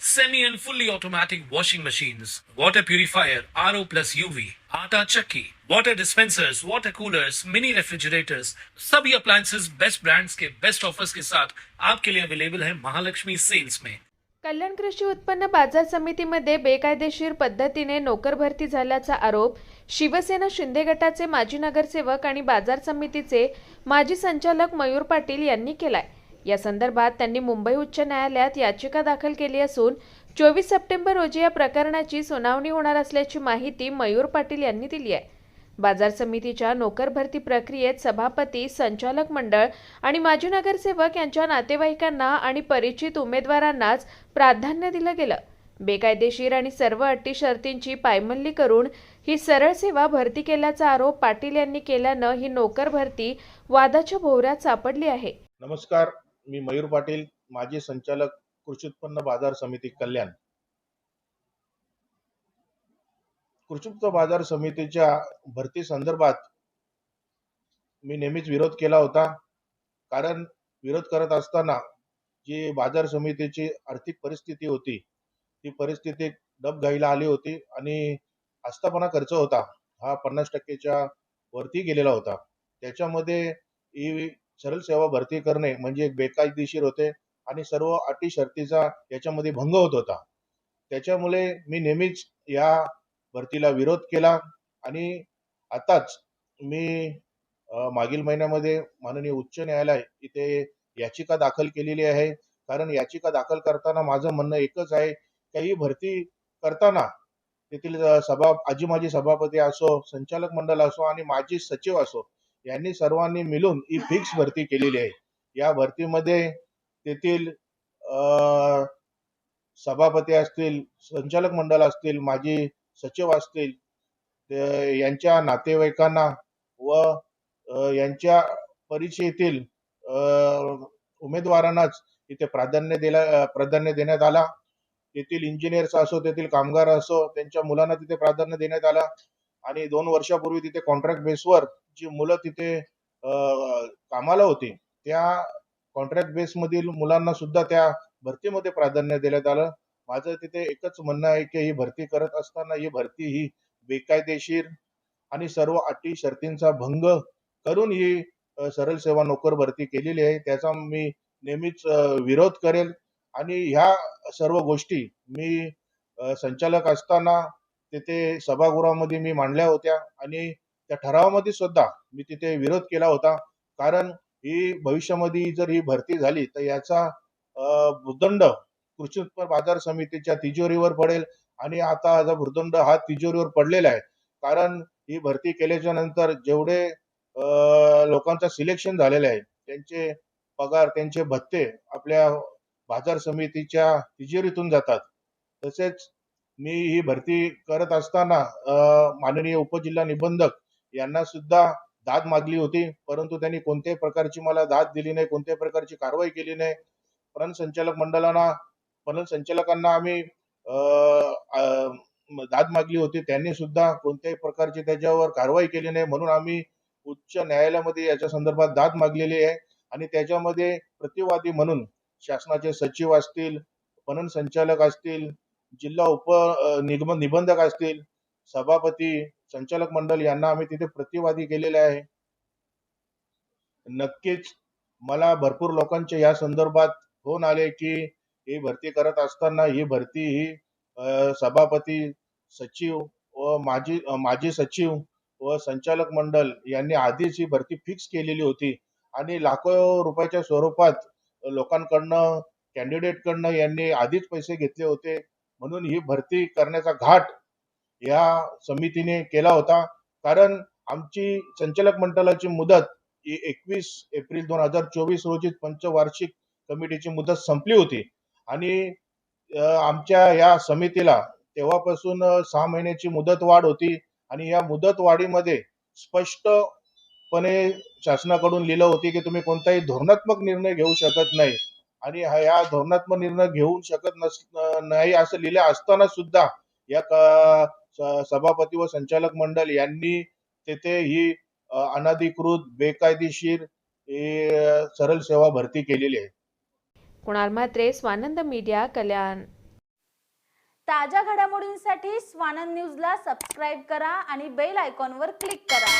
semi and fully automatic washing machines, water purifier, RO plus UV, आटा चक्की, water dispensers, water coolers, mini refrigerators, सभी appliances best brands के best offers के साथ आपके लिए अवेलेबल है महालक्ष्मी सेल्स में कल्याण कृषी उत्पन्न बाजार समितीमध्ये बेकायदेशीर पद्धतीने नोकर भरती झाल्याचा आरोप शिवसेना शिंदे गटाचे माजी नगरसेवक आणि बाजार समितीचे माजी संचालक मयूर पाटील यांनी केलाय. या संदर्भात त्यांनी मुंबई उच्च न्यायालयात याचिका दाखल केली असून चोवीस सप्टेंबर रोजी या प्रकरणाची सुनावणी होणार असल्याची माहिती मयूर पाटील यांनी दिली आहे. बाजार समितीच्या नोकर भरती प्रक्रियेत सभापती संचालक मंडळ आणि माजी नगरसेवक यांच्या नातेवाईकांना आणि परिचित उमेदवारांनाच प्राधान्य दिलं गेलं. बेकायदेशीर आणि सर्व अटी शर्तींची पायमल्ली करून ही सरळ सेवा भरती केल्याचा आरोप पाटील यांनी केल्यानं ही नोकर भरती वादाच्या भोवऱ्यात सापडली आहे. नमस्कार. मी मयूर पाटील माजी संचालक कृषी उत्पन्न बाजार समिती कल्याण. कृषी उत्पन्न बाजार समितीच्या भरती संदर्भात मी नेहमीच विरोध केला होता. कारण विरोध करत असताना जी बाजार समितीची आर्थिक परिस्थिती होती ती परिस्थिती डबघाईला आली होती आणि आस्थापना खर्च होता. हा पन्नास टक्केच्या वरती गेलेला होता. त्याच्यामध्ये ही सरळ सेवा भरती करणे म्हणजे बेकायदेशीर होते आणि सर्व अटी शर्तीचा याच्यामध्ये भंग होत होता. त्याच्यामुळे मी नेहमीच या भरतीला विरोध केला आणि आताच मी मागील महिन्यामध्ये माननीय उच्च न्यायालय इथे याचिका दाखल केलेली आहे. कारण याचिका दाखल करताना माझं म्हणणं एकच आहे की ही भरती करताना तेथील सभा आजी माजी सभापती असो संचालक मंडळ असो आणि माजी सचिव असो यांनी सर्वांनी मिळून ही फिक्स भरती केलेली आहे. या भरतीमध्ये तेथील सभापती असतील संचालक मंडळ असतील माजी सचिव असतील यांच्या नातेवाईकांना व यांच्या परिचयातील उमेदवारांनाच इथे प्राधान्य दिला प्राधान्य देण्यात आला. तेथील इंजिनियर्स असो तेथील कामगार असो त्यांच्या मुलांना तिथे प्राधान्य देण्यात आला. आणि दोन वर्षापूर्वी तिथे कॉन्ट्रॅक्ट बेसवर जी मुलं तिथे कामाला होती त्या कॉन्ट्रॅक्ट बेसमधील मुलांना सुद्धा त्या भरतीमध्ये प्राधान्य देण्यात आलं. माझं तिथे एकच म्हणणं आहे की ही भरती करत असताना ही भरती ही बेकायदेशीर आणि सर्व अटी शर्तींचा भंग करून ही सरळ सेवा नोकर भरती केलेली आहे. त्याचा मी नेहमीच विरोध करेल आणि ह्या सर्व गोष्टी मी संचालक असताना तिथे सभागृहामध्ये मी मांडल्या होत्या आणि त्या ठरावामध्ये सुद्धा मी तिथे विरोध केला होता. कारण ही भविष्यामध्ये जर ही भरती झाली तर याचा भूदंड कृषी उत्पन्न बाजार समितीच्या तिजोरीवर पडेल. आणि आता हा भूदंड हा तिजोरीवर पडलेला आहे कारण ही भरती केल्याच्यानंतर जेवढे लोकांचा लोकांचं सिलेक्शन झालेलं आहे त्यांचे पगार त्यांचे भत्ते आपल्या बाजार समितीच्या तिजोरीतून जातात. तसेच मी ही भरती करत असताना माननीय उपजिल्हा निबंधक यांना सुद्धा दाद मागली होती. परंतु त्यांनी कोणत्याही प्रकारची मला दाद दिली नाही कोणत्याही प्रकारची कारवाई केली नाही. पणन संचालक मंडळांना पणन संचालकांना आम्ही दाद मागली होती. त्यांनी सुद्धा कोणत्याही प्रकारची त्याच्यावर कारवाई केली नाही. म्हणून आम्ही उच्च न्यायालयामध्ये याच्या संदर्भात दाद मागलेली आहे. आणि त्याच्यामध्ये प्रतिवादी म्हणून शासनाचे सचिव असतील पणन संचालक असतील जिल्हा उप निगम निबंधक असतील सभापती संचालक मंडळ यांना आम्ही तिथे प्रतिवादी केलेले आहे. नक्कीच मला भरपूर लोकांचे या संदर्भात फोन आले की ही भरती करत असताना ही भरती ही सभापती सचिव व माजी माजी सचिव व संचालक मंडळ यांनी आधीच ही भरती फिक्स केलेली होती. आणि लाखो रुपयाच्या स्वरूपात लोकांकडनं कॅन्डिडेटकडनं यांनी आधीच पैसे घेतले होते. म्हणून ही भरती करण्याचा घाट या समितीने केला होता. कारण आमची संचालक मंडळाची मुदत एकवीस एप्रिल दोन हजार चोवीस रोजी पंचवार्षिक कमिटीची मुदत संपली होती. आणि आमच्या या समितीला तेव्हापासून सहा महिन्याची मुदत वाढ होती. आणि या मुदत वाढीमध्ये स्पष्टपणे शासनाकडून लिहिलं होती की तुम्ही कोणताही धोरणात्मक निर्णय घेऊ शकत नाही. आणि हा या धोरणात्मक निर्णय घेऊ शकत नस नाही असं लिहिलं असताना सुद्धा या सभापती व संचालक मंडळ यांनी तेथे ही अनधिकृत बेकायदेशीर ही, सरळ सेवा भरती केलेली आहे. कुणाल म्हात्रे स्वानंद मीडिया कल्याण. ताज्या घडामोडींसाठी स्वानंद न्यूजला सबस्क्राईब करा आणि बेल आयकॉनवर क्लिक करा.